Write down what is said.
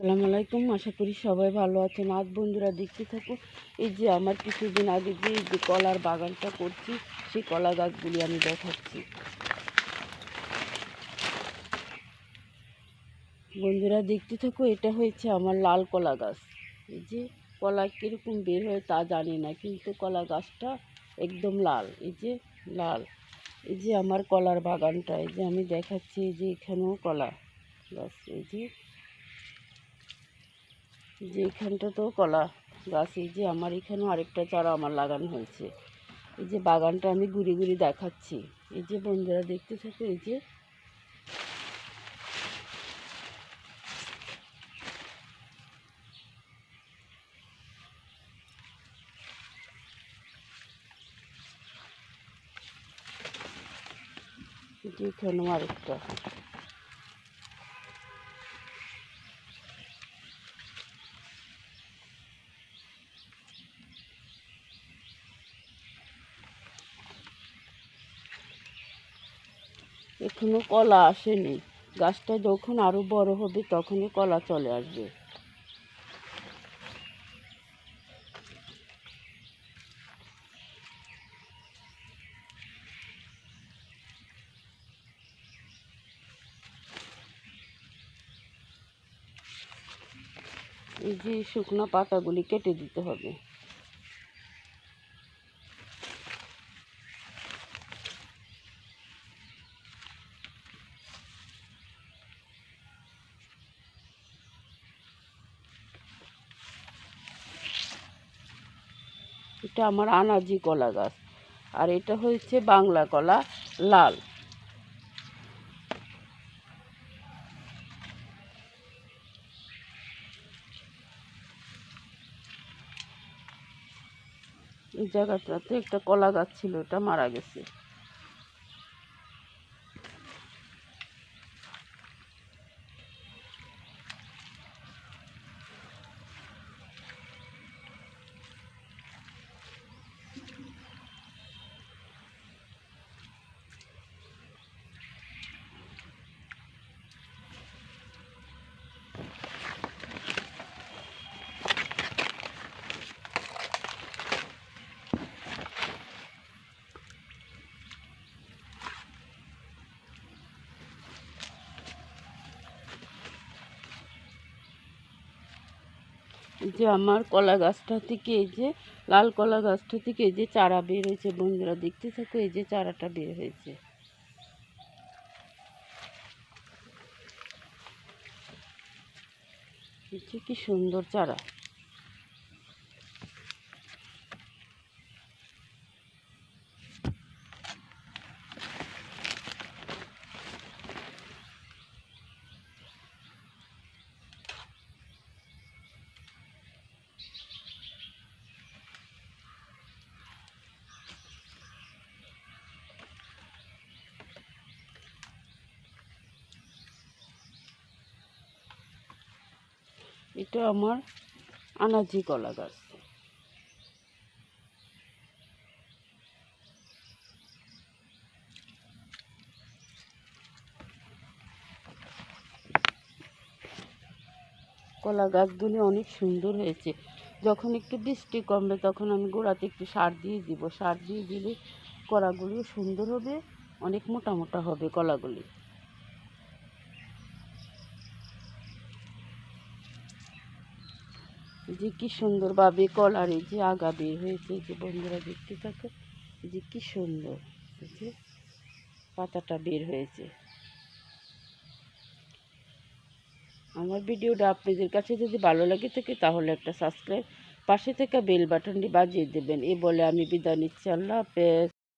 সালাম আলাইকুম। আশা করি সবাই ভালো আছেন। আজ বন্ধুরা দেখতে থাকো, এই যে আমার কিছুদিন আগে যে, এই যে কলার বাগানটা করছি, সেই কলা গাছগুলি আমি দেখাচ্ছি। বন্ধুরা দেখতে থাকো, এটা হয়েছে আমার লাল কলা গাছ। এই যে কলা কীরকম বের হয় তা জানি না, কিন্তু কলা গাছটা একদম লাল, এই যে লাল। এই যে আমার কলার বাগানটা, এই যে আমি দেখাচ্ছি, এই যে এখানেও কলা গাছ, এই যে যে এখানটা তো কলা গাছ, এই যে আমার এখানেও আরেকটা চারা আমার লাগানো হয়েছে। এই যে বাগানটা আমি ঘুরে ঘুরে দেখাচ্ছি। এই যে বন্ধুরা দেখতে থাকে, এই যে। এই যে এখানেও কলা আসেনি। গাছটা যখন আরও বড় হবে তখনই কলা চলে আসবে। এই যে শুকনো পাতাগুলি কেটে দিতে হবে। এটা আমার আনাজি কলা গাছ। আর এটা হয়েছে বাংলা কলা, লাল। এই জায়গাটাতে একটা কলা গাছ ছিল, এটা মারা গেছে। যে আমার কলা গাছটা থেকে এই যে, লাল কলা গাছটা থেকে এই যে চারা বের হয়েছে বন্ধুরা, দেখতে থাকো, এই যে চারাটা বের হয়েছে। কি সুন্দর চারা। এটা আমার আনাজি কলা গাছ। কলা গাছগুলি অনেক সুন্দর হয়েছে। যখন একটু বৃষ্টি কমবে তখন আমি গোড়াতে একটু সার দিয়ে দিব। সার দিয়ে দিলে কলাগুলিও সুন্দর হবে, অনেক মোটা মোটা হবে কলাগুলি। যে কি সুন্দরভাবে কলার এই যে আগা বের হয়েছে যে বন্ধুরা দেখতে থাকো যে কি সুন্দর যে পাতাটা বের হয়েছে। আমার ভিডিওটা আপনাদের কাছে যদি ভালো লাগে থাকে, তাহলে একটা সাবস্ক্রাইব পাশে থেকে বেল বাটনটি বাজিয়ে দেবেন। এই বলে আমি বিদায় নিচ্ছি। আল্লাহ হাফেজ।